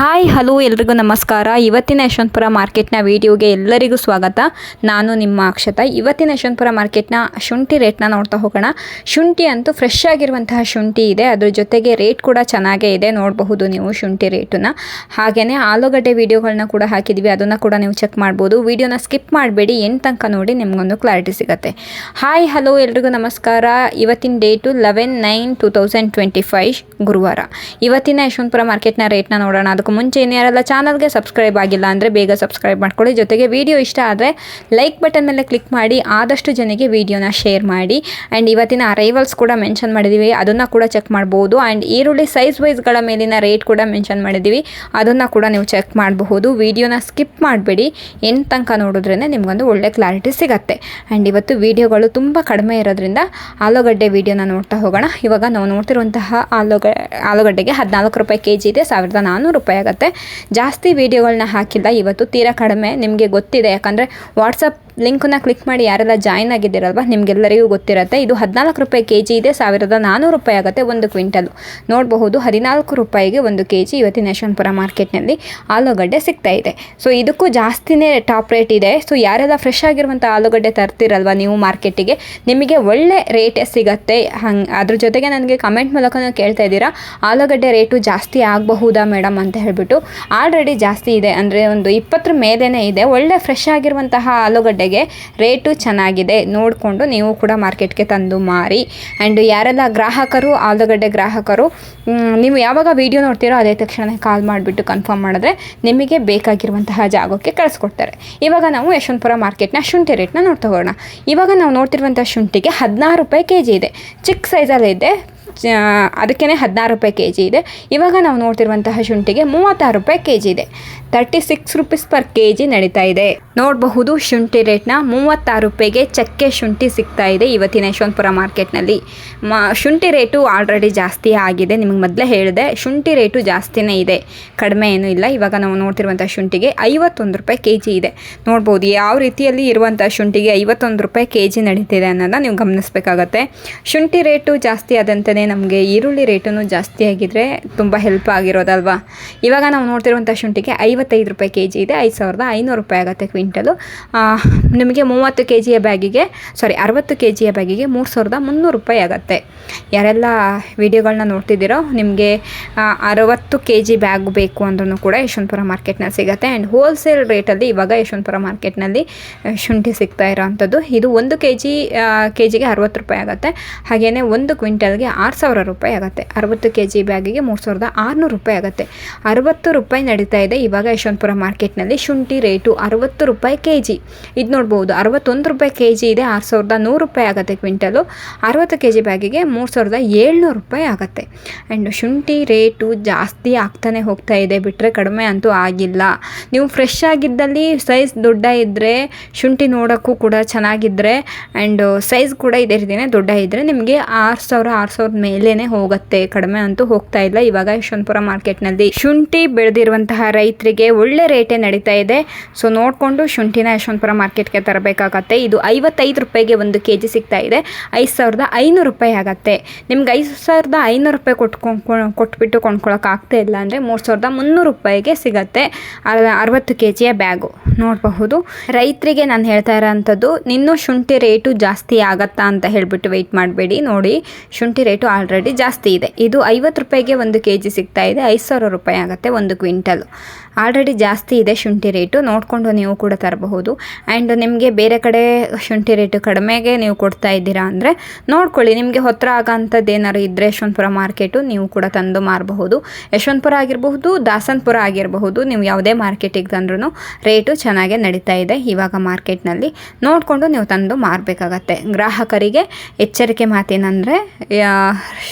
Hi, hello, ಎಲ್ರಿಗೂ ನಮಸ್ಕಾರ. ಇವತ್ತಿನ ಯಶವಂತಪುರ ಮಾರ್ಕೆಟ್ನ ವಿಡಿಯೋಗೆ ಎಲ್ಲರಿಗೂ ಸ್ವಾಗತ. ನಾನು ನಿಮ್ಮ ಅಕ್ಷತಾ. ಇವತ್ತಿನ ಯಶವಂತಪುರ ಮಾರ್ಕೆಟ್ನ ಶುಂಠಿ ರೇಟ್ನ ನೋಡ್ತಾ ಹೋಗೋಣ. ಶುಂಠಿ ಅಂತೂ ಫ್ರೆಶ್ ಆಗಿರುವಂತಹ ಶುಂಠಿ ಇದೆ. ಅದ್ರ ಜೊತೆಗೆ ರೇಟ್ ಕೂಡ ಚೆನ್ನಾಗೇ ಇದೆ. ನೋಡಬಹುದು ನೀವು ಶುಂಠಿ ರೇಟನ್ನ. ಹಾಗೆಯೇ ಆಲೂಗಡ್ಡೆ ವೀಡಿಯೋಗಳನ್ನ ಕೂಡ ಹಾಕಿದ್ವಿ. ಅದನ್ನು ಕೂಡ ನೀವು ಚೆಕ್ ಮಾಡ್ಬೋದು. ವೀಡಿಯೋನ ಸ್ಕಿಪ್ ಮಾಡಬೇಡಿ. ಎಂಟು ತನಕ ನೋಡಿ ನಿಮಗೊಂದು ಕ್ಲಾರಿಟಿ ಸಿಗುತ್ತೆ. ಹಾಯ್, ಹಲೋ, ಎಲ್ರಿಗೂ ನಮಸ್ಕಾರ. ಇವತ್ತಿನ ಡೇಟು ಲೆವೆನ್ ನೈನ್ ಟೂ ಗುರುವಾರ. ಇವತ್ತಿನ ಯಶವಂತಪುರ ಮಾರ್ಕೆಟ್ನ ರೇಟ್ನ ನೋಡೋಣ. ಅದಕ್ಕೂ ಮುಂಚೆ ಇನ್ನು ಯಾರೆಲ್ಲ ಚಾನಲ್ಗೆ ಸಬ್ಸ್ಕ್ರೈಬ್ ಆಗಿಲ್ಲ ಅಂದರೆ ಬೇಗ ಸಬ್ಸ್ಕ್ರೈಬ್ ಮಾಡ್ಕೊಳ್ಳಿ. ಜೊತೆಗೆ ವಿಡಿಯೋ ಇಷ್ಟ ಆದರೆ ಲೈಕ್ ಬಟನ್ ಮೇಲೆ ಕ್ಲಿಕ್ ಮಾಡಿ, ಆದಷ್ಟು ಜನಕ್ಕೆ ವಿಡಿಯೋನ ಶೇರ್ ಮಾಡಿ. ಆ್ಯಂಡ್ ಇವತ್ತಿನ ಅರೈವಲ್ಸ್ ಕೂಡ ಮೆನ್ಷನ್ ಮಾಡಿದ್ದೀವಿ ಅದನ್ನು ಕೂಡ ಚೆಕ್ ಮಾಡ್ಬೋದು. ಆ್ಯಂಡ್ ಈರುಳ್ಳಿ ಸೈಜ್ ವೈಸ್ಗಳ ಮೇಲಿನ ರೇಟ್ ಕೂಡ ಮೆನ್ಷನ್ ಮಾಡಿದ್ದೀವಿ ಅದನ್ನು ಕೂಡ ನೀವು ಚೆಕ್ ಮಾಡಬಹುದು. ವಿಡಿಯೋನ ಸ್ಕಿಪ್ ಮಾಡಬೇಡಿ. ಎಂಟು ತನಕ ನೋಡಿದ್ರೇ ನಿಮಗೊಂದು ಒಳ್ಳೆ ಕ್ಲಾರಿಟಿ ಸಿಗತ್ತೆ. ಆ್ಯಂಡ್ ಇವತ್ತು ವಿಡಿಯೋಗಳು ತುಂಬ ಕಡಿಮೆ ಇರೋದ್ರಿಂದ ಆಲೂಗಡ್ಡೆ ವಿಡಿಯೋನ ನೋಡ್ತಾ ಹೋಗೋಣ. ಇವಾಗ ನಾವು ನೋಡ್ತಿರುವಂತಹ ಆಲೂಗ, ಆಲೂಗಡ್ಡೆಗೆ ಹದಿನಾಲ್ಕು ರೂಪಾಯಿ ಕೆ ಜಿ ಇದೆ. ಸಾವಿರದ ನಾನ್ನೂರು ರೂಪಾಯಿ ಆಗುತ್ತೆ. ಜಾಸ್ತಿ ವೀಡಿಯೋಗಳನ್ನ ಹಾಕಿಲ್ಲ. ಇವತ್ತು ತೀರಾ ಕಡಿಮೆ. ನಿಮಗೆ ಗೊತ್ತಿದೆ. ಯಾಕಂದರೆ ವಾಟ್ಸಪ್ ಲಿಂಕನ್ನ ಕ್ಲಿಕ್ ಮಾಡಿ ಯಾರೆಲ್ಲ ಜಾಯ್ನ್ ಆಗಿದ್ದೀರಲ್ವ, ನಿಮಗೆಲ್ಲರಿಗೂ ಗೊತ್ತಿರುತ್ತೆ. ಇದು ಹದಿನಾಲ್ಕು ರೂಪಾಯಿ ಕೆ ಜಿ ಇದೆ, ಸಾವಿರದ ನಾನ್ನೂರು ರೂಪಾಯಿ ಆಗುತ್ತೆ ಒಂದು ಕ್ವಿಂಟಲು. ನೋಡಬಹುದು, ಹದಿನಾಲ್ಕು ರೂಪಾಯಿಗೆ ಒಂದು ಕೆ ಜಿ ಇವತ್ತಿನ ಯಶವಂತಪುರ ಮಾರ್ಕೆಟ್ನಲ್ಲಿ ಆಲೂಗಡ್ಡೆ ಸಿಗ್ತಾ ಇದೆ. ಸೊ, ಇದಕ್ಕೂ ಜಾಸ್ತಿನೇ ಟಾಪ್ ರೇಟ್ ಇದೆ. ಸೊ, ಯಾರೆಲ್ಲ ಫ್ರೆಶ್ ಆಗಿರುವಂಥ ಆಲೂಗಡ್ಡೆ ತರ್ತಿರಲ್ವ ನೀವು ಮಾರ್ಕೆಟಿಗೆ, ನಿಮಗೆ ಒಳ್ಳೆ ರೇಟೇ ಸಿಗತ್ತೆ. ಹಂಗೆ, ಅದ್ರ ಜೊತೆಗೆ ನನಗೆ ಕಮೆಂಟ್ ಮೂಲಕನೂ ಕೇಳ್ತಾ ಇದ್ದೀರಾ, ಆಲೂಗಡ್ಡೆ ರೇಟು ಜಾಸ್ತಿ ಆಗಬಹುದಾ ಮೇಡಮ್ ಅಂತ ಹೇಳಿಬಿಟ್ಟು. ಆಲ್ರೆಡಿ ಜಾಸ್ತಿ ಇದೆ, ಅಂದರೆ ಒಂದು ಇಪ್ಪತ್ತರ ಮೇಲೇ ಇದೆ. ಒಳ್ಳೆ ಫ್ರೆಶ್ ಆಗಿರುವಂತಹ ಆಲೂಗಡ್ಡೆಗೆ ರೇಟು ಚೆನ್ನಾಗಿದೆ. ನೋಡಿಕೊಂಡು ನೀವು ಕೂಡ ಮಾರ್ಕೆಟ್ಗೆ ತಂದು ಮಾರಿ. ಆ್ಯಂಡ್ ಯಾರೆಲ್ಲ ಗ್ರಾಹಕರು, ಆಲೂಗಡ್ಡೆ ಗ್ರಾಹಕರು ನೀವು ಯಾವಾಗ ವೀಡಿಯೋ ನೋಡ್ತೀರೋ ಅದೇ ತಕ್ಷಣ ಕಾಲ್ ಮಾಡಿಬಿಟ್ಟು ಕನ್ಫರ್ಮ್ ಮಾಡಿದ್ರೆ ನಿಮಗೆ ಬೇಕಾಗಿರುವಂತಹ ಜಾಗಕ್ಕೆ ಕಳಿಸ್ಕೊಡ್ತಾರೆ. ಇವಾಗ ನಾವು ಯಶವಂತಪುರ ಮಾರ್ಕೆಟ್ನ ಶುಂಠಿ ರೇಟ್ನ ನೋಡ್ತಾ ಹೋಗೋಣ. ಇವಾಗ ನಾವು ನೋಡ್ತಿರುವಂಥ ಶುಂಠಿಗೆ ಹದಿನಾರು ರೂಪಾಯಿ ಕೆ ಜಿ ಇದೆ. ಚಿಕ್ಕ ಸೈಜಲ್ಲಿ ಇದೆ ಅದಕ್ಕೇ ಹದಿನಾರು ರೂಪಾಯಿ ಕೆ ಜಿ ಇದೆ. ಇವಾಗ ನಾವು ನೋಡ್ತಿರುವಂತಹ ಶುಂಠಿಗೆ ಮೂವತ್ತಾರು ರೂಪಾಯಿ ಕೆ ಜಿ ಇದೆ. Thirty six rupees per K G ನಡೀತಾ ಇದೆ. ನೋಡಬಹುದು ಶುಂಠಿ ರೇಟ್ನ ಮೂವತ್ತಾರು ರೂಪಾಯಿಗೆ ಚಕ್ಕೆ ಶುಂಠಿ ಸಿಗ್ತಾ ಇದೆ ಇವತ್ತಿನ ಯಶವಂತಪುರ ಮಾರ್ಕೆಟ್ನಲ್ಲಿ. ಮ, ಶುಂಠಿ ರೇಟು ಆಲ್ರೆಡಿ ಜಾಸ್ತಿ ಆಗಿದೆ. ನಿಮಗೆ ಮೊದಲೇ ಹೇಳಿದೆ, ಶುಂಠಿ ರೇಟು ಜಾಸ್ತಿನೇ ಇದೆ. ಕಡಿಮೆ ಏನೂ ಇಲ್ಲ. ಇವಾಗ ನಾವು ನೋಡ್ತಿರುವಂಥ ಶುಂಠಿಗೆ ಐವತ್ತೊಂದು ರೂಪಾಯಿ ಕೆ ಜಿ ಇದೆ. ನೋಡ್ಬೋದು ಯಾವ ರೀತಿಯಲ್ಲಿ ಇರುವಂಥ ಶುಂಠಿಗೆ ಐವತ್ತೊಂದು ರೂಪಾಯಿ ಕೆ ಜಿ ನಡೀತಿದೆ ಅನ್ನೋದನ್ನ ನೀವು ಗಮನಿಸಬೇಕಾಗತ್ತೆ. ಶುಂಠಿ ರೇಟು ಜಾಸ್ತಿ ಆದಂತೆಯೇ ನಮಗೆ ಈರುಳ್ಳಿ ರೇಟೂ ಜಾಸ್ತಿ ಆಗಿದ್ರೆ ತುಂಬ ಹೆಲ್ಪ್ ಆಗಿರೋದಲ್ವಾ? ಇವಾಗ ನಾವು ನೋಡ್ತಿರುವಂಥ ಶುಂಠಿಗೆ ಐವತ್ತೈದು ರೂಪಾಯಿ ಕೆ ಜಿ ಇದೆ, ಐದು ಸಾವಿರದ ಐನೂರು ರೂಪಾಯಿ ಆಗುತ್ತೆ ಕ್ವಿಂಟಲು. ನಿಮಗೆ ಮೂವತ್ತು ಕೆ ಜಿಯ ಬ್ಯಾಗಿಗೆ ಸಾರಿ ಅರವತ್ತು ಕೆ ಜಿಯ ಬ್ಯಾಗಿಗೆ ಮೂರು ಸಾವಿರದ ಮುನ್ನೂರು ರೂಪಾಯಿ ಆಗುತ್ತೆ. ಯಾರೆಲ್ಲ ವಿಡಿಯೋಗಳನ್ನ ನೋಡ್ತಿದ್ದೀರೋ, ನಿಮಗೆ ಅರವತ್ತು ಕೆ ಜಿ ಬ್ಯಾಗ್ ಬೇಕು ಅಂದ್ರೂ ಕೂಡ ಯಶವಂತಪುರ ಮಾರ್ಕೆಟ್ನಲ್ಲಿ ಸಿಗುತ್ತೆ. ಆ್ಯಂಡ್ ಹೋಲ್ಸೇಲ್ ರೇಟಲ್ಲಿ ಇವಾಗ ಯಶವಂತಪುರ ಮಾರ್ಕೆಟ್ನಲ್ಲಿ ಶುಂಠಿ ಸಿಗ್ತಾ ಇರೋವಂಥದ್ದು. ಇದು ಒಂದು ಕೆ ಜಿ ಕೆ ಜಿಗೆ ಅರವತ್ತು ರೂಪಾಯಿ ಆಗುತ್ತೆ. ಹಾಗೆಯೇ ಒಂದು ಕ್ವಿಂಟಲ್ಗೆ ಆರು ಸಾವಿರ ರೂಪಾಯಿ ಆಗುತ್ತೆ. ಅರವತ್ತು ಕೆ ಜಿ ಬ್ಯಾಗಿಗೆ ಮೂರು ಸಾವಿರದ ಆರುನೂರು ರೂಪಾಯಿ ಆಗುತ್ತೆ. ಅರವತ್ತು ರೂಪಾಯಿ ನಡೀತಾ ಇದೆ ಇವಾಗ ಯಶವಂತಪುರ ಮಾರ್ಕೆಟ್ನಲ್ಲಿ ಶುಂಠಿ ರೇಟು ಅರವತ್ತು ರೂಪಾಯಿ ಕೆ ಜಿ ಇದು ನೋಡ್ಬೋದು, ಅರವತ್ತೊಂದು ರೂಪಾಯಿ ಕೆ ಜಿ ಇದೆ, ಆರು ಸಾವಿರದ ನೂರು ರೂಪಾಯಿ ಆಗುತ್ತೆ ಕ್ವಿಂಟಲು. ಅರವತ್ತು ಕೆ ಜಿ ಬ್ಯಾಗಿಗೆ ಮೂರು ಸಾವಿರದ ಏಳ್ನೂರು ರೂಪಾಯಿ ಆಗುತ್ತೆ. ಆ್ಯಂಡ್ ಶುಂಠಿ ರೇಟು ಜಾಸ್ತಿ ಆಗ್ತಾನೆ ಹೋಗ್ತಾ ಇದೆ ಬಿಟ್ಟರೆ ಕಡಿಮೆ ಅಂತೂ ಆಗಿಲ್ಲ. ನೀವು ಫ್ರೆಶ್ ಆಗಿದ್ದಲ್ಲಿ ಸೈಜ್ ದೊಡ್ಡ ಇದ್ದರೆ ಶುಂಠಿ ನೋಡೋಕ್ಕೂ ಕೂಡ ಚೆನ್ನಾಗಿದ್ದರೆ ಆ್ಯಂಡ್ ಸೈಜ್ ಕೂಡ ಇದೇ ರೀತಿಯೇ ದೊಡ್ಡ ಇದ್ದರೆ ನಿಮಗೆ ಆರು ಸಾವಿರ, ಆರು ಸಾವಿರದ ಮೇಲೇ ಹೋಗುತ್ತೆ, ಕಡಿಮೆ ಅಂತೂ ಹೋಗ್ತಾ ಇಲ್ಲ. ಇವಾಗ ಯಶವಂತಪುರ ಮಾರ್ಕೆಟ್ನಲ್ಲಿ ಶುಂಠಿ ಬೆಳೆದಿರುವಂತಹ ರೈತರಿಗೆ ಒಳ್ಳೆ ರೇಟೇ ನಡೀತಾ ಇದೆ. ಸೊ ನೋಡಿಕೊಂಡು ಶುಂಠಿನ ಯಶವಂತಪುರ ಮಾರ್ಕೆಟ್ಗೆ ತರಬೇಕಾಗತ್ತೆ. ಇದು ಐವತ್ತೈದು ರೂಪಾಯಿಗೆ ಒಂದು ಕೆ ಜಿ ಸಿಗ್ತಾ ಇದೆ. ಐದು ಸಾವಿರದ ಐನೂರು ರೂಪಾಯಿ ಆಗುತ್ತೆ. ನಿಮ್ಗೆ ಐದು ಸಾವಿರದ ಐನೂರು ರೂಪಾಯಿ ಕೊಟ್ಕೊಂಡು ಕೊಟ್ಬಿಟ್ಟು ಕೊಂಡ್ಕೊಳಕ್ಕೆ ಆಗ್ತಾ ಇಲ್ಲ ಅಂದರೆ ಮೂರು ಸಾವಿರದ ಮುನ್ನೂರು ರೂಪಾಯಿಗೆ ಸಿಗತ್ತೆ. ಅರ- ಅರವತ್ತು ಕೆ ಜಿಯ ಬ್ಯಾಗು. ನೋಡಬಹುದು. ರೈತರಿಗೆ ನಾನು ಹೇಳ್ತಾ ಇರೋಂಥದ್ದು, ನಿನ್ನೂ ಶುಂಠಿ ರೇಟು ಜಾಸ್ತಿ ಆಗತ್ತಾ ಅಂತ ಹೇಳಿಬಿಟ್ಟು ವೆಯ್ಟ್ ಮಾಡಬೇಡಿ. ನೋಡಿ, ಶುಂಠಿ ರೇಟು ಆಲ್ರೆಡಿ ಜಾಸ್ತಿ ಇದೆ. ಇದು ಐವತ್ತು ರೂಪಾಯಿಗೆ ಒಂದು ಕೆ ಜಿ ಸಿಗ್ತಾ ಇದೆ. ಐದು ಸಾವಿರ ರೂಪಾಯಿ ಆಗುತ್ತೆ ಒಂದು ಕ್ವಿಂಟಲ್. ಆಲ್ರೆಡಿ ಜಾಸ್ತಿ ಇದೆ ಶುಂಠಿ ರೇಟು. ನೋಡಿಕೊಂಡು ನೀವು ಕೂಡ ತರಬಹುದು. ಆ್ಯಂಡ್ ನಿಮಗೆ ಬೇರೆ ಕಡೆ ಶುಂಠಿ ರೇಟು ಕಡಿಮೆಗೆ ನೀವು ಕೊಡ್ತಾ ಇದ್ದೀರಾ ಅಂದರೆ ನೋಡ್ಕೊಳ್ಳಿ. ನಿಮಗೆ ಹತ್ತಿರ ಆಗೋಂಥದ್ದು ಏನಾದ್ರು ಇದ್ದರೆ ಯಶವಂತಪುರ ಮಾರ್ಕೆಟು ನೀವು ಕೂಡ ತಂದು ಮಾರಬಹುದು. ಯಶವಂತಪುರ ಆಗಿರಬಹುದು, ದಾಸನಪುರ ಆಗಿರಬಹುದು, ನೀವು ಯಾವುದೇ ಮಾರ್ಕೆಟಿಗೆ ತಂದ್ರೂ ರೇಟು ಚೆನ್ನಾಗೇ ನಡೀತಾ ಇದೆ ಇವಾಗ ಮಾರ್ಕೆಟ್ನಲ್ಲಿ ನೋಡಿಕೊಂಡು ನೀವು ತಂದು ಮಾರಬೇಕಾಗತ್ತೆ. ಗ್ರಾಹಕರಿಗೆ ಎಚ್ಚರಿಕೆ ಮಾತೇನಂದರೆ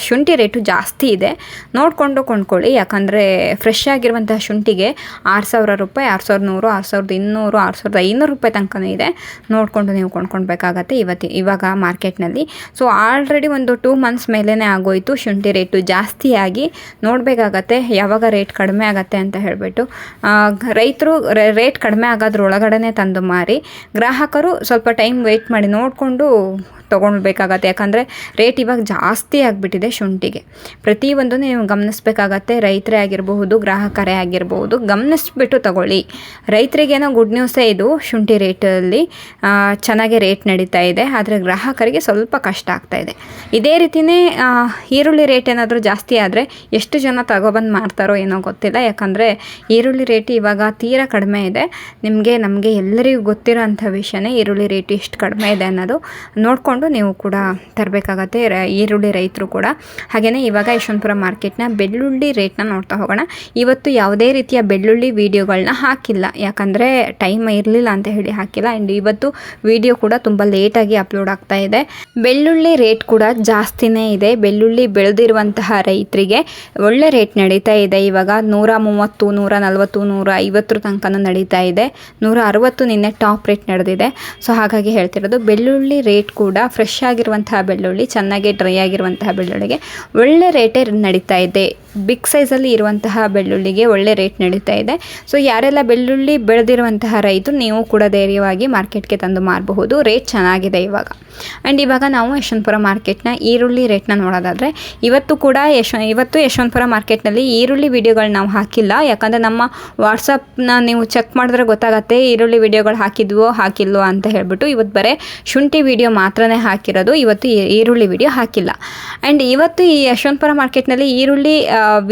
ಶುಂಠಿ ರೇಟು ಜಾಸ್ತಿ ಇದೆ. ನೋಡಿಕೊಂಡು ಕೊಂಡ್ಕೊಳ್ಳಿ. ಯಾಕಂದರೆ ಫ್ರೆಶ್ ಆಗಿರುವಂತಹ ಶುಂಠಿಗೆ ಆರು ಸಾವಿರ ರೂಪಾಯಿ, ಆರು ಸಾವಿರದ ನೂರು, ಆರು ಸಾವಿರದ ಇನ್ನೂರು, ಆರು ಸಾವಿರದ ಐನೂರು ರೂಪಾಯಿ ತನಕನೂ ಇದೆ. ನೋಡಿಕೊಂಡು ನೀವು ಕೊಂಡ್ಕೊಳ್ಬೇಕಾಗತ್ತೆ ಇವತ್ತು ಇವಾಗ ಮಾರ್ಕೆಟ್ನಲ್ಲಿ. ಸೊ ಆಲ್ರೆಡಿ ಒಂದು ಟೂ ಮಂತ್ಸ್ ಮೇಲೇ ಆಗೋಯಿತು. ಶುಂಠಿ ರೇಟು ಜಾಸ್ತಿಯಾಗಿ ನೋಡಬೇಕಾಗತ್ತೆ. ಯಾವಾಗ ರೇಟ್ ಕಡಿಮೆ ಆಗತ್ತೆ ಅಂತ ಹೇಳಿಬಿಟ್ಟು. ರೈತರು ರೇಟ್ ಕಡಿಮೆ ಆಗೋದ್ರೊಳಗಡೆ ತಂದು ಮಾರಿ. ಗ್ರಾಹಕರು ಸ್ವಲ್ಪ ಟೈಮ್ ವೆಯ್ಟ್ ಮಾಡಿ ನೋಡಿಕೊಂಡು ತೊಗೊಳ್ಬೇಕಾಗತ್ತೆ. ಯಾಕಂದರೆ ರೇಟ್ ಇವಾಗ ಜಾಸ್ತಿ ಆಗಿಬಿಟ್ಟಿದೆ ಶುಂಠಿಗೆ. ಪ್ರತಿಯೊಂದನ್ನು ನೀವು ಗಮನಿಸ್ಬೇಕಾಗತ್ತೆ. ರೈತರೇ ಆಗಿರಬಹುದು, ಗ್ರಾಹಕರೇ ಆಗಿರಬಹುದು, ಗಮನಿಸ್ಬಿಟ್ಟು ತಗೊಳ್ಳಿ. ರೈತರಿಗೇನೋ ಗುಡ್ ನ್ಯೂಸೇ ಇದು, ಶುಂಠಿ ರೇಟಲ್ಲಿ ಚೆನ್ನಾಗಿ ರೇಟ್ ನಡೀತಾ ಇದೆ. ಆದರೆ ಗ್ರಾಹಕರಿಗೆ ಸ್ವಲ್ಪ ಕಷ್ಟ ಆಗ್ತಾ ಇದೆ. ಇದೇ ರೀತಿಯೇ ಈರುಳ್ಳಿ ರೇಟ್ ಏನಾದರೂ ಜಾಸ್ತಿ ಆದರೆ ಎಷ್ಟು ಜನ ತಗೊಬಂದು ಮಾಡ್ತಾರೋ ಏನೋ ಗೊತ್ತಿಲ್ಲ. ಯಾಕಂದರೆ ಈರುಳ್ಳಿ ರೇಟ್ ಇವಾಗ ತೀರಾ ಕಡಿಮೆ ಇದೆ. ನಿಮಗೆ, ನಮಗೆ ಎಲ್ಲರಿಗೂ ಗೊತ್ತಿರೋ ಅಂಥ ವಿಷಯನೇ ಈರುಳ್ಳಿ ರೇಟ್ ಎಷ್ಟು ಕಡಿಮೆ ಇದೆ ಅನ್ನೋದು ನೋಡಿಕೊಂಡು ನೀವು ಕೂಡ ತರಬೇಕಾಗತ್ತೆ ಈರುಳ್ಳಿ ರೈತರು ಕೂಡ. ಹಾಗೆಯೇ ಇವಾಗ ಯಶವಂತಪುರ ಮಾರ್ಕೆಟ್ನ ಬೆಳ್ಳುಳ್ಳಿ ರೇಟ್ನ ನೋಡ್ತಾ ಹೋಗೋಣ. ಇವತ್ತು ಯಾವುದೇ ರೀತಿಯ ಬೆಳ್ಳುಳ್ಳಿ ವೀಡಿಯೋಗಳನ್ನ ಹಾಕಿಲ್ಲ. ಯಾಕಂದರೆ ಟೈಮ್ ಇರಲಿಲ್ಲ ಅಂತ ಹೇಳಿ ಹಾಕಿಲ್ಲ. ಆ್ಯಂಡ್ ಇವತ್ತು ವಿಡಿಯೋ ಕೂಡ ತುಂಬ ಲೇಟಾಗಿ ಅಪ್ಲೋಡ್ ಆಗ್ತಾ ಇದೆ. ಬೆಳ್ಳುಳ್ಳಿ ರೇಟ್ ಕೂಡ ಜಾಸ್ತಿನೇ ಇದೆ. ಬೆಳ್ಳುಳ್ಳಿ ಬೆಳೆದಿರುವಂತಹ ರೈತರಿಗೆ ಒಳ್ಳೆ ರೇಟ್ ನಡೀತಾ ಇದೆ. ಇವಾಗ ನೂರ ಮೂವತ್ತು, ನೂರ ನಲವತ್ತು, ನೂರ ಐವತ್ತರ ತನಕನೂ ನಡೀತಾ ಇದೆ. ನೂರ ಅರವತ್ತು ನಿನ್ನೆ ಟಾಪ್ ರೇಟ್ ನಡೆದಿದೆ. ಸೊ ಹಾಗಾಗಿ ಹೇಳ್ತಿರೋದು ಬೆಳ್ಳುಳ್ಳಿ ರೇಟ್ ಕೂಡ ಫ್ರೆಶ್ ಆಗಿರುವಂತಹ ಬೆಳ್ಳುಳ್ಳಿ, ಚೆನ್ನಾಗಿ ಡ್ರೈ ಆಗಿರುವಂತಹ ಬೆಳ್ಳುಳ್ಳಿಗೆ ಒಳ್ಳೆ ರೇಟೇ ನಡೀತಾ ಇದೆ. ಬಿಗ್ ಸೈಜಲ್ಲಿ ಇರುವಂತಹ ಬೆಳ್ಳುಳ್ಳಿಗೆ ಒಳ್ಳೆ ರೇಟ್ ನಡೀತಾ ಇದೆ. ಸೊ ಯಾರೆಲ್ಲ ಬೆಳ್ಳುಳ್ಳಿ ಬೆಳೆದಿರುವಂತಹ ರೈತರು, ನೀವು ಕೂಡ ಧೈರ್ಯವಾಗಿ ಮಾರ್ಕೆಟ್ಗೆ ತಂದು ಮಾರಬಹುದು. ರೇಟ್ ಚೆನ್ನಾಗಿದೆ ಇವಾಗ. ಆ್ಯಂಡ್ ಇವಾಗ ನಾವು ಯಶವಂತಪುರ ಮಾರ್ಕೆಟ್ನ ಈರುಳ್ಳಿ ರೇಟ್ನ ನೋಡೋದಾದರೆ, ಇವತ್ತು ಕೂಡ ಯಶ, ಇವತ್ತು ಯಶವಂತಪುರ ಮಾರ್ಕೆಟ್ನಲ್ಲಿ ಈರುಳ್ಳಿ ವಿಡಿಯೋಗಳು ನಾವು ಹಾಕಿಲ್ಲ. ಯಾಕಂದರೆ ನಮ್ಮ ವಾಟ್ಸಪ್ನ ನೀವು ಚೆಕ್ ಮಾಡಿದ್ರೆ ಗೊತ್ತಾಗತ್ತೆ, ಈರುಳ್ಳಿ ವಿಡಿಯೋಗಳು ಹಾಕಿದ್ವೋ, ಹಾಕಿಲ್ವೋ ಅಂತ ಹೇಳ್ಬಿಟ್ಟು ಇವತ್ತು ಬರೀ ಶುಂಠಿ ವಿಡಿಯೋ ಮಾತ್ರನೇ ಹಾಕಿರೋದು. ಇವತ್ತು ಈರುಳ್ಳಿ ವಿಡಿಯೋ ಹಾಕಿಲ್ಲ. ಆ್ಯಂಡ್ ಇವತ್ತು ಈ ಯಶವಂತಪುರ ಮಾರ್ಕೆಟ್ನಲ್ಲಿ ಈರುಳ್ಳಿ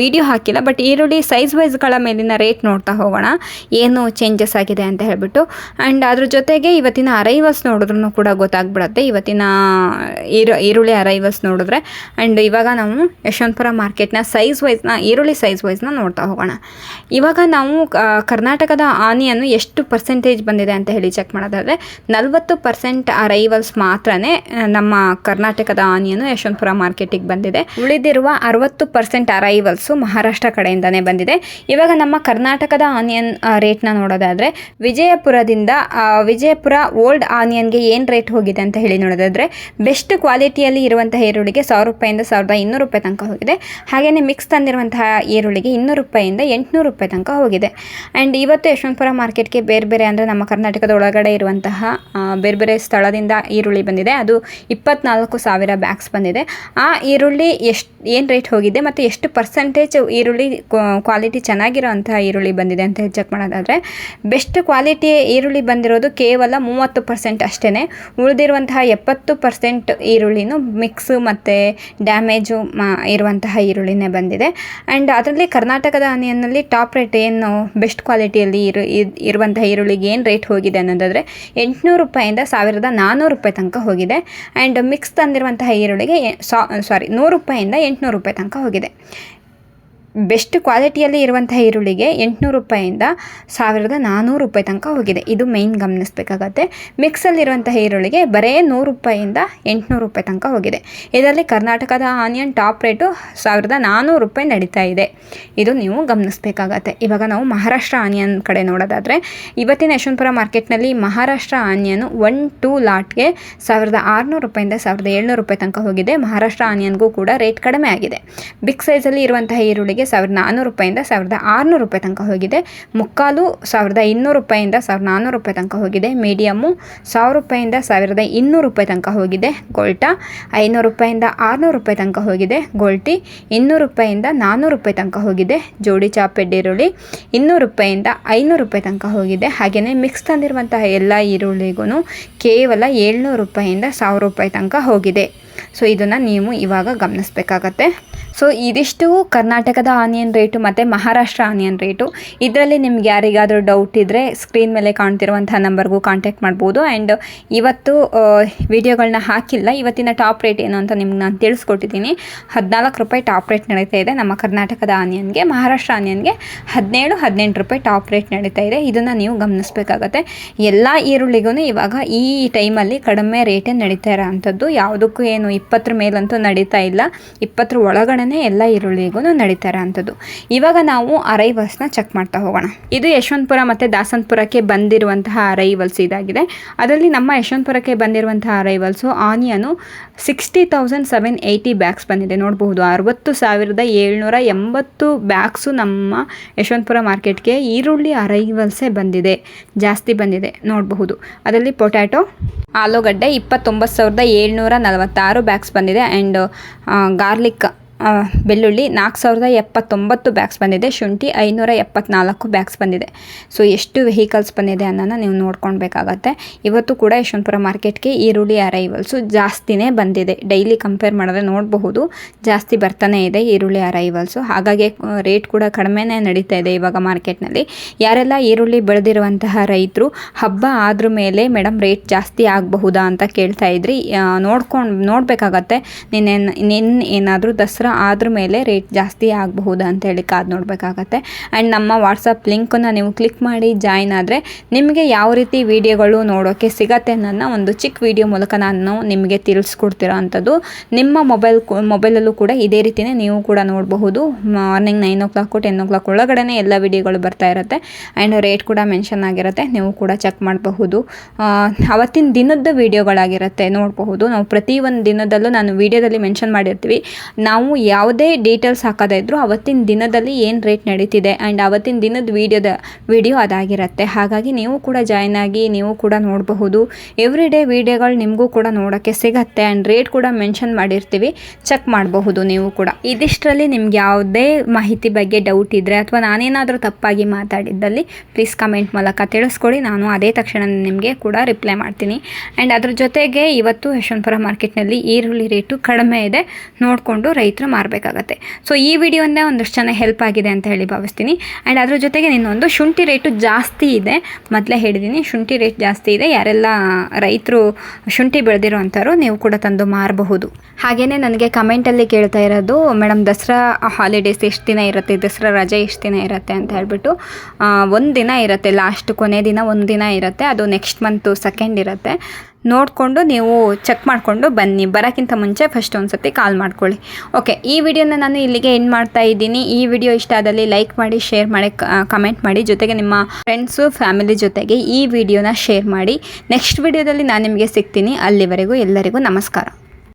ವಿಡಿಯೋ ಹಾಕಿಲ್ಲ. ಬಟ್ ಈರುಳ್ಳಿ ಸೈಜ್ ವೈಸ್ಗಳ ಮೇಲಿನ ರೇಟ್ ನೋಡ್ತಾ ಹೋಗೋಣ. ಏನು ಚೇಂಜಸ್ ಆಗಿದೆ ಅಂತ ಹೇಳಿಬಿಟ್ಟು. ಆ್ಯಂಡ್ ಅದ್ರ ಜೊತೆಗೆ ಇವತ್ತಿನ ಅರೈವಲ್ಸ್ ನೋಡಿದ್ರೂ ಕೂಡ ಗೊತ್ತಾಗ್ಬಿಡತ್ತೆ. ಇವತ್ತಿನ ಈರು, ಈರುಳ್ಳಿ ಅರೈವಲ್ಸ್ ನೋಡಿದ್ರೆ. ಆ್ಯಂಡ್ ಇವಾಗ ನಾವು ಯಶವಂತಪುರ ಮಾರ್ಕೆಟ್ನ ಸೈಜ್ ವೈಸ್ನ ಈರುಳ್ಳಿ ಸೈಜ್ ವೈಸ್ನ ನೋಡ್ತಾ ಹೋಗೋಣ. ಇವಾಗ ನಾವು ಕರ್ನಾಟಕದ ಆನಿಯನ್ನು ಎಷ್ಟು ಪರ್ಸೆಂಟೇಜ್ ಬಂದಿದೆ ಅಂತ ಹೇಳಿ ಚೆಕ್ ಮಾಡೋದಾದರೆ, ನಲವತ್ತು ಪರ್ಸೆಂಟ್ ಅರೈವಲ್ಸ್ ಮಾತ್ರನೇ ನಮ್ಮ ಕರ್ನಾಟಕದ ಆನಿಯನ್ನು ಯಶವಂತಪುರ ಮಾರ್ಕೆಟಿಗೆ ಬಂದಿದೆ. ಉಳಿದಿರುವ ಅರವತ್ತು ಪರ್ಸೆಂಟ್ ಅರೈವಲ್ಸು ಮಹಾರಾಷ್ಟ್ರ ಕಡೆಯಿಂದನೇ ಬಂದಿದೆ. ಇವಾಗ ನಮ್ಮ ಕರ್ನಾಟಕದ ಆನಿಯನ್ ರೇಟ್ನ ನೋಡೋದಾದರೆ, ವಿಜಯಪುರದಿಂದ ವಿಜಯಪುರ ಓಲ್ಡ್ ಆನಿಯನ್ಗೆ ಏನು ರೇಟ್ ಹೋಗಿದೆ ಅಂತ ಹೇಳಿ ನೋಡೋದಾದರೆ, ಬೆಸ್ಟ್ ಕ್ವಾಲಿಟಿಯಲ್ಲಿ ಇರುವಂತಹ ಈರುಳ್ಳಿಗೆ ಸಾವಿರ ರೂಪಾಯಿಂದ ಸಾವಿರದ ಇನ್ನೂರು ರೂಪಾಯಿ ತನಕ ಹೋಗಿದೆ. ಹಾಗೆಯೇ ಮಿಕ್ಸ್ ತಂದಿರುವಂತಹ ಈರುಳ್ಳಿಗೆ ಇನ್ನೂರು ರೂಪಾಯಿಂದ ಎಂಟುನೂರು ರೂಪಾಯಿ ತನಕ ಹೋಗಿದೆ. ಆ್ಯಂಡ್ ಇವತ್ತು ಯಶವಂತಪುರ ಮಾರ್ಕೆಟ್ಗೆ ಬೇರೆ ಬೇರೆ ಅಂದರೆ ನಮ್ಮ ಕರ್ನಾಟಕದ ಒಳಗಡೆ ಇರುವಂತಹ ಬೇರೆ ಬೇರೆ ಸ್ಥಳದಿಂದ ಈರುಳ್ಳಿ ಬಂದಿದೆ. ಅದು ಇಪ್ಪತ್ನಾಲ್ಕು ಸಾವಿರ ಬ್ಯಾಗ್ಸ್ ಬಂದಿದೆ. ಆ ಈರುಳ್ಳಿ ಎಷ್ಟು, ಏನು ರೇಟ್ ಹೋಗಿದೆ ಮತ್ತು ಎಷ್ಟು ಪರ್ಸೆಂಟೇಜ್ ಈರುಳ್ಳಿ ಕ್ವಾಲಿಟಿ ಚೆನ್ನಾಗಿರೋಂತಹ ಈರುಳ್ಳಿ ಬಂದಿದೆ ಅಂತ ಚೆಕ್ ಮಾಡೋದಾದರೆ ಬೆಸ್ಟ್ ಕ್ವಾಲಿಟಿ ಈರುಳ್ಳಿ ಬಂದಿರೋದು ಕೇವಲ ಮೂವತ್ತು ಪರ್ಸೆಂಟ್ ಅಷ್ಟೇ ಉಳಿದಿರುವಂತಹ ಎಪ್ಪತ್ತು ಪರ್ಸೆಂಟ್ ಈರುಳ್ಳಿನೂ ಮಿಕ್ಸು ಮತ್ತು ಡ್ಯಾಮೇಜು ಇರುವಂತಹ ಈರುಳ್ಳಿನೇ ಬಂದಿದೆ. ಆ್ಯಂಡ್ ಅದರಲ್ಲಿ ಕರ್ನಾಟಕದ ಆನಿಯನ್ನಲ್ಲಿ ಟಾಪ್ ರೇಟ್ ಏನು ಬೆಸ್ಟ್ ಕ್ವಾಲಿಟಿಯಲ್ಲಿ ಇರು ಇರುವಂತಹ ಈರುಳ್ಳಿಗೆ ಏನು ರೇಟ್ ಹೋಗಿದೆ ಅನ್ನೋದಾದರೆ, ಎಂಟುನೂರು ರೂಪಾಯಿಂದ ಸಾವಿರದ ನಾನ್ನೂರು ರೂಪಾಯಿ ತನಕ ಹೋಗಿದೆ. ಆ್ಯಂಡ್ ಮಿಕ್ಸ್ ತಂದಿರುವಂತಹ ಈರುಳ್ಳಿಗೆ ಸಾರಿ ನೂರು ರೂಪಾಯಿಂದ ಎಂಟುನೂರು ರೂಪಾಯಿ ತನಕ ಹೋಗಿದೆ. ಬೆಸ್ಟ್ ಕ್ವಾಲಿಟಿಯಲ್ಲಿ ಇರುವಂತಹ ಈರುಳ್ಳಿಗೆ ಎಂಟುನೂರು ರೂಪಾಯಿಂದ ಸಾವಿರದ ನಾನ್ನೂರು ರೂಪಾಯಿ ತನಕ ಹೋಗಿದೆ. ಇದು ಮೇಯ್ನ್ ಗಮನಿಸಬೇಕಾಗತ್ತೆ. ಮಿಕ್ಸಲ್ಲಿರುವಂತಹ ಈರುಳ್ಳಿಗೆ ಬರೇ ನೂರು ರೂಪಾಯಿಂದ ಎಂಟುನೂರು ರೂಪಾಯಿ ತನಕ ಹೋಗಿದೆ. ಇದರಲ್ಲಿ ಕರ್ನಾಟಕದ ಆನಿಯನ್ ಟಾಪ್ ರೇಟು ಸಾವಿರದ ನಾನ್ನೂರು ರೂಪಾಯಿ ನಡೀತಾ ಇದೆ. ಇದು ನೀವು ಗಮನಿಸಬೇಕಾಗತ್ತೆ. ಇವಾಗ ನಾವು ಮಹಾರಾಷ್ಟ್ರ ಆನಿಯನ್ ಕಡೆ ನೋಡೋದಾದರೆ, ಇವತ್ತಿನ ಯಶವಂತಪುರ ಮಾರ್ಕೆಟ್ನಲ್ಲಿ ಮಹಾರಾಷ್ಟ್ರ ಆನಿಯನ್ ಒನ್, ಟೂ ಲಾಟ್ಗೆ ಸಾವಿರದ ಆರುನೂರು ರೂಪಾಯಿಂದ ಸಾವಿರದ ಏಳ್ನೂರು ರೂಪಾಯಿ ತನಕ ಹೋಗಿದೆ. ಮಹಾರಾಷ್ಟ್ರ ಆನಿಯನ್ಗೂ ಕೂಡ ರೇಟ್ ಕಡಿಮೆ ಆಗಿದೆ. ಬಿಗ್ ಸೈಜಲ್ಲಿ ಇರುವಂತಹ ಈರುಳ್ಳಿಗೆ ಸಾವಿರದ ನಾನ್ನೂರು ರೂಪಾಯಿಂದ ಸಾವಿರದ ಆರುನೂರು ರೂಪಾಯಿ ತನಕ ಹೋಗಿದೆ. ಮುಕ್ಕಾಲು ಸಾವಿರದ ಇನ್ನೂರು ರೂಪಾಯಿಂದ ಸಾವಿರದ ನಾನ್ನೂರು ರೂಪಾಯಿ ತನಕ ಹೋಗಿದೆ. ಮೀಡಿಯಮ್ಮು ಸಾವಿರ ರೂಪಾಯಿಂದ ಸಾವಿರದ ಇನ್ನೂರು ರೂಪಾಯಿ ತನಕ ಹೋಗಿದೆ. ಗೋಲ್ಟಾ ಐನೂರು ರೂಪಾಯಿಂದ ಆರುನೂರು ರೂಪಾಯಿ ತನಕ ಹೋಗಿದೆ. ಗೋಲ್ಟಿ ಇನ್ನೂರು ರೂಪಾಯಿಂದ ನಾನ್ನೂರು ರೂಪಾಯಿ ತನಕ ಹೋಗಿದೆ. ಜೋಡಿ ಚಾಪೆಡ್ ಈರುಳ್ಳಿ ಇನ್ನೂರು ರೂಪಾಯಿಂದ ಐನೂರು ರೂಪಾಯಿ ತನಕ ಹೋಗಿದೆ. ಹಾಗೆಯೇ ಮಿಕ್ಸ್ ತಂದಿರುವಂತಹ ಎಲ್ಲ ಈರುಳ್ಳಿಗೂ ಕೇವಲ ಏಳ್ನೂರು ರೂಪಾಯಿಂದ ಸಾವಿರ ರೂಪಾಯಿ ತನಕ ಹೋಗಿದೆ. ಸೊ, ಇದನ್ನು ನೀವು ಇವಾಗ ಗಮನಿಸಬೇಕಾಗತ್ತೆ. ಸೊ ಇದಿಷ್ಟು ಕರ್ನಾಟಕದ ಆನಿಯನ್ ರೇಟು ಮತ್ತು ಮಹಾರಾಷ್ಟ್ರ ಆನಿಯನ್ ರೇಟು. ಇದರಲ್ಲಿ ನಿಮ್ಗೆ ಯಾರಿಗಾದರೂ ಡೌಟ್ ಇದ್ದರೆ ಸ್ಕ್ರೀನ್ ಮೇಲೆ ಕಾಣ್ತಿರುವಂಥ ನಂಬರ್ಗೂ ಕಾಂಟ್ಯಾಕ್ಟ್ ಮಾಡ್ಬೋದು. ಆ್ಯಂಡ್ ಇವತ್ತು ವಿಡಿಯೋಗಳನ್ನ ಹಾಕಿಲ್ಲ. ಇವತ್ತಿನ ಟಾಪ್ ರೇಟ್ ಏನು ಅಂತ ನಿಮ್ಗೆ ನಾನು ತಿಳಿಸ್ಕೊಟ್ಟಿದ್ದೀನಿ. ಹದಿನಾಲ್ಕು ರೂಪಾಯಿ ಟಾಪ್ ರೇಟ್ ನಡೀತಾ ಇದೆ ನಮ್ಮ ಕರ್ನಾಟಕದ ಆನಿಯನ್ಗೆ. ಮಹಾರಾಷ್ಟ್ರ ಆನಿಯನ್ಗೆ ಹದಿನೇಳು, ಹದಿನೆಂಟು ರೂಪಾಯಿ ಟಾಪ್ ರೇಟ್ ನಡೀತಾ ಇದೆ. ಇದನ್ನು ನೀವು ಗಮನಿಸಬೇಕಾಗತ್ತೆ. ಎಲ್ಲ ಈರುಳ್ಳಿಗೂ ಇವಾಗ ಈ ಟೈಮಲ್ಲಿ ಕಡಿಮೆ ರೇಟೇ ನಡೀತಾ ಇರೋ ಅಂಥದ್ದು ಯಾವುದಕ್ಕೂ ಏನು ಇಪ್ಪತ್ತರ ಮೇಲಂತೂ ನಡೀತಾ ಇಲ್ಲ. ಇಪ್ಪತ್ತರ ಒಳಗಡೆ ಎಲ್ಲ ಈರುಳ್ಳಿಗೂ ನಡೀತಾ ಅಂಥದ್ದು. ಇವಾಗ ನಾವು ಅರೈವಲ್ಸ್ನ ಚೆಕ್ ಮಾಡ್ತಾ ಹೋಗೋಣ. ಇದು ಯಶವಂತಪುರ ಮತ್ತು ದಾಸಂತಪುರಕ್ಕೆ ಬಂದಿರುವಂತಹ ಅರೈವಲ್ಸ್ ಇದಾಗಿದೆ. ಅದರಲ್ಲಿ ನಮ್ಮ ಯಶವಂತಪುರಕ್ಕೆ ಬಂದಿರುವಂತಹ arrivals onion sixty thousand seven eighty bags ಬಂದಿದೆ. ನೋಡಬಹುದು, ಅರವತ್ತು ಸಾವಿರದ ಏಳ್ನೂರ ಎಂಬತ್ತು ಬ್ಯಾಗ್ಸು ನಮ್ಮ ಯಶವಂತಪುರ ಮಾರ್ಕೆಟ್ಗೆ ಈರುಳ್ಳಿ ಅರೈವಲ್ಸೇ ಬಂದಿದೆ. ಜಾಸ್ತಿ ಬಂದಿದೆ. ನೋಡಬಹುದು. ಅದರಲ್ಲಿ ಪೊಟ್ಯಾಟೊ, ಆಲೂಗಡ್ಡೆ ಇಪ್ಪತ್ತೊಂಬತ್ತು ಸಾವಿರದ ಏಳ್ನೂರ ನಲವತ್ತಾರು ಬ್ಯಾಗ್ಸ್ ಬಂದಿದೆ. ಆ್ಯಂಡ್ ಗಾರ್ಲಿಕ್ ಬೆಳ್ಳುಳ್ಳಿ ನಾಲ್ಕು ಸಾವಿರದ ಎಪ್ಪತ್ತೊಂಬತ್ತು ಬ್ಯಾಗ್ಸ್ ಬಂದಿದೆ. ಶುಂಠಿ ಐನೂರ ಎಪ್ಪತ್ನಾಲ್ಕು ಬ್ಯಾಗ್ಸ್ ಬಂದಿದೆ. ಸೊ, ಎಷ್ಟು ವೆಹಿಕಲ್ಸ್ ಬಂದಿದೆ ಅನ್ನೋನ ನೀವು ನೋಡ್ಕೊಳ್ಬೇಕಾಗತ್ತೆ. ಇವತ್ತು ಕೂಡ ಯಶವಂತಪುರ ಮಾರ್ಕೆಟ್ಗೆ ಈರುಳ್ಳಿ ಅರೈವಲ್ಸು ಜಾಸ್ತಿನೇ ಬಂದಿದೆ. ಡೈಲಿ ಕಂಪೇರ್ ಮಾಡಿದ್ರೆ ನೋಡಬಹುದು. ಜಾಸ್ತಿ ಬರ್ತಾನೆ ಇದೆ ಈರುಳ್ಳಿ ಅರೈವಲ್ಸು ಹಾಗಾಗಿ ರೇಟ್ ಕೂಡ ಕಡಿಮೆನೇ ನಡೀತಾ ಇದೆ ಇವಾಗ ಮಾರ್ಕೆಟ್ನಲ್ಲಿ. ಯಾರೆಲ್ಲ ಈರುಳ್ಳಿ ಬೆಳೆದಿರುವಂತಹ ರೈತರು, ಹಬ್ಬ ಆದ್ರ ಮೇಲೆ ಮೇಡಮ್ ರೇಟ್ ಜಾಸ್ತಿ ಆಗಬಹುದಾ ಅಂತ ಕೇಳ್ತಾ ಇದ್ರಿ. ನೋಡ್ಕೊಂಡು, ನೋಡಬೇಕಾಗತ್ತೆ. ನಿನ್ನೆ, ನಿನ್ನ ಏನಾದರೂ ದಸರಾ ಆದ್ರ ಮೇಲೆ ರೇಟ್ ಜಾಸ್ತಿ ಆಗಬಹುದಾ ಅಂತೇಳಿ ಕಾದು ನೋಡಬೇಕಾಗತ್ತೆ. ಆ್ಯಂಡ್ ನಮ್ಮ ವಾಟ್ಸಪ್ ಲಿಂಕನ್ನು ನೀವು ಕ್ಲಿಕ್ ಮಾಡಿ ಜಾಯ್ನ್ ಆದರೆ ನಿಮಗೆ ಯಾವ ರೀತಿ ವಿಡಿಯೋಗಳು ನೋಡೋಕ್ಕೆ ಸಿಗತ್ತೆ ಅನ್ನೋದನ್ನ ಒಂದು ಚಿಕ್ಕ ವಿಡಿಯೋ ಮೂಲಕ ನಾನು ನಿಮಗೆ ತಿಳಿಸ್ಕೊಡ್ತಿರೋ ಅಂಥದ್ದು ನಿಮ್ಮ ಮೊಬೈಲ್ ಮೊಬೈಲಲ್ಲೂ ಕೂಡ ಇದೇ ರೀತಿಯೇ ನೀವು ಕೂಡ ನೋಡಬಹುದು. Morning nine o'clock ten o'clock ಒಳಗಡೆ ಎಲ್ಲ ವಿಡಿಯೋಗಳು ಬರ್ತಾ ಇರುತ್ತೆ. ಆ್ಯಂಡ್ ರೇಟ್ ಕೂಡ ಮೆನ್ಷನ್ ಆಗಿರುತ್ತೆ. ನೀವು ಕೂಡ ಚೆಕ್ ಮಾಡಬಹುದು. ಅವತ್ತಿನ ದಿನದ ವಿಡಿಯೋಗಳಾಗಿರುತ್ತೆ ನೋಡಬಹುದು. ನಾವು ಪ್ರತಿ ಒಂದು ದಿನದಲ್ಲೂ ನಾನು ವಿಡಿಯೋದಲ್ಲಿ ಮೆನ್ಷನ್ ಮಾಡಿರ್ತೀವಿ. ನಾವು ಯಾವುದೇ ಡೀಟೇಲ್ಸ್ ಹಾಕೋದೇ ಇದ್ದರೂ ಅವತ್ತಿನ ದಿನದಲ್ಲಿ ಏನು ರೇಟ್ ನಡೀತಿದೆ ಆ್ಯಂಡ್ ಅವತ್ತಿನ ದಿನದ ವೀಡಿಯೋದ ವಿಡಿಯೋ ಅದಾಗಿರುತ್ತೆ. ಹಾಗಾಗಿ ನೀವು ಕೂಡ ಜಾಯ್ನ್ ಆಗಿ ನೀವು ಕೂಡ ನೋಡಬಹುದು. ಎವ್ರಿ ಡೇ ವಿಡಿಯೋಗಳು ನಿಮಗೂ ಕೂಡ ನೋಡೋಕ್ಕೆ ಸಿಗತ್ತೆ ಆ್ಯಂಡ್ ರೇಟ್ ಕೂಡ ಮೆನ್ಷನ್ ಮಾಡಿರ್ತೀವಿ. ಚೆಕ್ ಮಾಡಬಹುದು ನೀವು ಕೂಡ. ಇದಿಷ್ಟರಲ್ಲಿ ನಿಮ್ಗೆ ಯಾವುದೇ ಮಾಹಿತಿ ಬಗ್ಗೆ ಡೌಟ್ ಇದ್ದರೆ ಅಥವಾ ನಾನೇನಾದರೂ ತಪ್ಪಾಗಿ ಮಾತಾಡಿದ್ದಲ್ಲಿ ಪ್ಲೀಸ್ ಕಮೆಂಟ್ ಮೂಲಕ ತಿಳಿಸ್ಕೊಡಿ. ನಾನು ಅದೇ ತಕ್ಷಣ ನಿಮಗೆ ಕೂಡ ರಿಪ್ಲೈ ಮಾಡ್ತೀನಿ. ಆ್ಯಂಡ್ ಅದ್ರ ಜೊತೆಗೆ ಇವತ್ತು ಯಶವಂತಪುರ ಮಾರ್ಕೆಟ್ನಲ್ಲಿ ಈರುಳ್ಳಿ ರೇಟು ಕಡಿಮೆ ಇದೆ. ನೋಡಿಕೊಂಡು ರೈತರು ಮಾರಬೇಕಾಗತ್ತೆ ಸೊ ಈ ವಿಡಿಯೋನೇ ಒಂದಷ್ಟು ಜನ ಹೆಲ್ಪ್ ಆಗಿದೆ ಅಂತ ಹೇಳಿ ಭಾವಿಸ್ತೀನಿ. ಆ್ಯಂಡ್ ಅದ್ರ ಜೊತೆಗೆ ಇನ್ನೊಂದು, ಶುಂಠಿ ರೇಟು ಜಾಸ್ತಿ ಇದೆ. ಮೊದಲೇ ಹೇಳಿದ್ದೀನಿ ಶುಂಠಿ ರೇಟ್ ಜಾಸ್ತಿ ಇದೆ. ಯಾರೆಲ್ಲ ರೈತರು ಶುಂಠಿ ಬೆಳೆದಿರೋ ಅಂಥವ್ರು ನೀವು ಕೂಡ ತಂದು ಮಾರಬಹುದು. ಹಾಗೆಯೇ ನನಗೆ ಕಮೆಂಟಲ್ಲಿ ಕೇಳ್ತಾ ಇರೋದು, ಮೇಡಮ್, ದಸರಾ ಹಾಲಿಡೇಸ್ ಎಷ್ಟು ದಿನ ಇರುತ್ತೆ? ದಸರಾ ರಜೆ ಎಷ್ಟು ದಿನ ಇರುತ್ತೆ? ಅಂತ ಹೇಳ್ಬಿಟ್ಟು ಒಂದು ದಿನ ಇರುತ್ತೆ. ಲಾಸ್ಟ್ ಕೊನೆ ದಿನ ಒಂದು ದಿನ ಇರುತ್ತೆ. ಅದು ನೆಕ್ಸ್ಟ್ ಮಂತು ಸೆಕೆಂಡ್ ಇರುತ್ತೆ. ನೋಡಿಕೊಂಡು ನೀವು ಚೆಕ್ ಮಾಡಿಕೊಂಡು ಬನ್ನಿ. ಬರೋಕ್ಕಿಂತ ಮುಂಚೆ ಫಸ್ಟ್ ಒಂದು ಸತಿ ಕಾಲ್ ಮಾಡ್ಕೊಳ್ಳಿ. ಓಕೆ ಈ ವಿಡಿಯೋನ ನಾನು ಇಲ್ಲಿಗೆ ಎಂಡ್ ಮಾಡ್ತಾ ಇದ್ದೀನಿ. ಈ ವಿಡಿಯೋ ಇಷ್ಟ ಆದಲ್ಲಿ ಲೈಕ್ ಮಾಡಿ ಶೇರ್ ಮಾಡಿ ಕಮೆಂಟ್ ಮಾಡಿ, ಜೊತೆಗೆ ನಿಮ್ಮ ಫ್ರೆಂಡ್ಸು ಫ್ಯಾಮಿಲಿ ಜೊತೆಗೆ ಈ ವಿಡಿಯೋನ ಶೇರ್ ಮಾಡಿ. ನೆಕ್ಸ್ಟ್ ವಿಡಿಯೋದಲ್ಲಿ ನಾನು ನಿಮಗೆ ಸಿಗ್ತೀನಿ. ಅಲ್ಲಿವರೆಗೂ ಎಲ್ಲರಿಗೂ ನಮಸ್ಕಾರ.